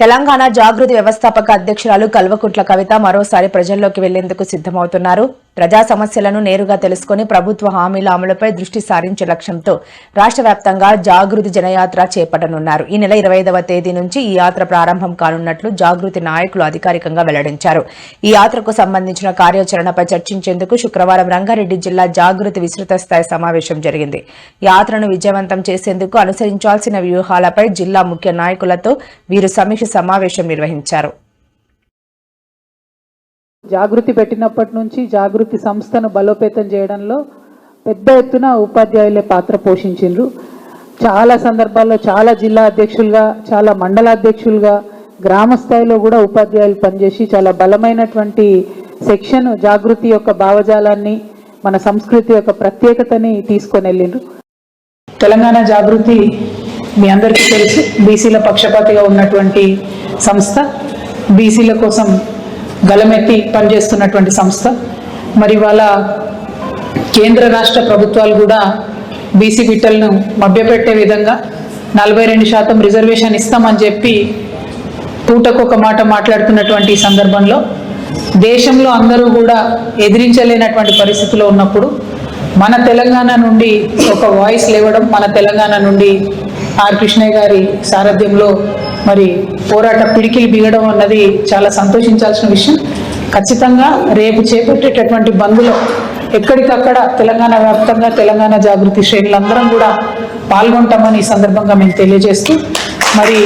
తెలంగాణ జాగృతి వ్యవస్థాపక అధ్యక్షురాలు కల్వకుంట్ల కవిత మరోసారి ప్రజల్లోకి వెళ్ళేందుకు సిద్దమవుతున్నారు ప్రజా సమస్యలను నేరుగా తెలుసుకుని ప్రభుత్వ హామీల అమలుపై దృష్టి సారించే లక్ష్యంతో రాష్ట్ర వ్యాప్తంగా జాగృతి జనయాత్ర చేపట్టనున్నారు. ఈ నెల ఇరవై ఐదవ తేదీ నుంచి ఈ యాత్ర ప్రారంభం కానున్నట్లు జాగృతి నాయకులు అధికారికంగా వెల్లడించారు. ఈ యాత్రకు సంబంధించిన కార్యాచరణపై చర్చించేందుకు శుక్రవారం రంగారెడ్డి జిల్లా జాగృతి విస్తృత స్థాయి సమావేశం జరిగింది. యాత్రను విజయవంతం చేసేందుకు అనుసరించాల్సిన వ్యూహాలపై జిల్లా ముఖ్య నాయకులతో వీరు సమీక్ష సమావేశం నిర్వహించారు. జాగృతి పెట్టినప్పటి నుంచి జాగృతి సంస్థను బలోపేతం చేయడంలో పెద్ద ఎత్తున ఉపాధ్యాయులే పాత్ర పోషించిండ్రు. చాలా సందర్భాల్లో చాలా జిల్లా అధ్యక్షులుగా చాలా మండల అధ్యక్షులుగా గ్రామ స్థాయిలో కూడా ఉపాధ్యాయులు పనిచేసి చాలా బలమైనటువంటి సెక్షన్ జాగృతి యొక్క భావజాలాన్ని మన సంస్కృతి యొక్క ప్రత్యేకతని తీసుకొని వెళ్ళిండ్రు. తెలంగాణ జాగృతి మీ అందరికీ తెలుసు బీసీల పక్షపాతిగా ఉన్నటువంటి సంస్థ. బీసీల కోసం గలమెత్తి పనిచేస్తున్నటువంటి సంస్థ. మరి వాళ్ళ కేంద్ర రాష్ట్ర ప్రభుత్వాలు కూడా బీసీ బిడ్డలను మభ్యపెట్టే విధంగా నలభై రెండు శాతం రిజర్వేషన్ ఇస్తామని చెప్పి పూటకొక మాట మాట్లాడుతున్నటువంటి ఈ సందర్భంలో దేశంలో అందరూ కూడా ఎదిరించలేనటువంటి పరిస్థితిలో ఉన్నప్పుడు మన తెలంగాణ నుండి ఒక వాయిస్ లేవడం మన తెలంగాణ నుండి ఆర్ కృష్ణయ్య గారి సారథ్యంలో మరి పోరాట పిడికిలు బిగడం అన్నది చాలా సంతోషించాల్సిన విషయం. ఖచ్చితంగా రేపు చేపట్టేటటువంటి బంద్లో ఎక్కడికక్కడ తెలంగాణ వ్యాప్తంగా తెలంగాణ జాగృతి శ్రేణులందరం కూడా పాల్గొంటామని ఈ సందర్భంగా మేము తెలియజేస్తూ మరి